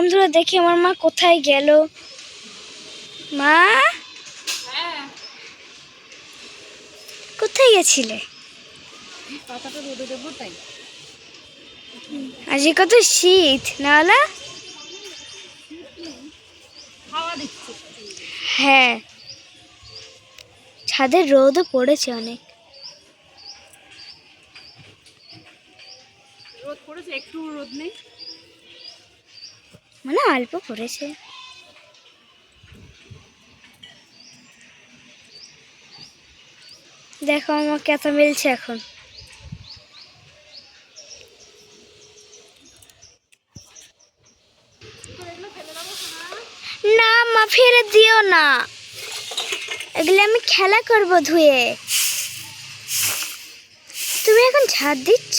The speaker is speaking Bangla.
বন্ধুরা দেখি আমার মা কোথায় গেল। মা? কোথায় গেছিলে? আজকে কত শীত না হলো? হ্যাঁ। ছাদের রোদও পড়েছে অনেক। রোদ পড়েছে একটু রোদ নেই। মানে অল্প পড়েছে দেখো আমার কত মিলছে এখন। না মা ফিরে দিও না। এগুলো আমি খেলা করব ধুয়ে। তুমি এখন ঝাড় দিচ্ছ?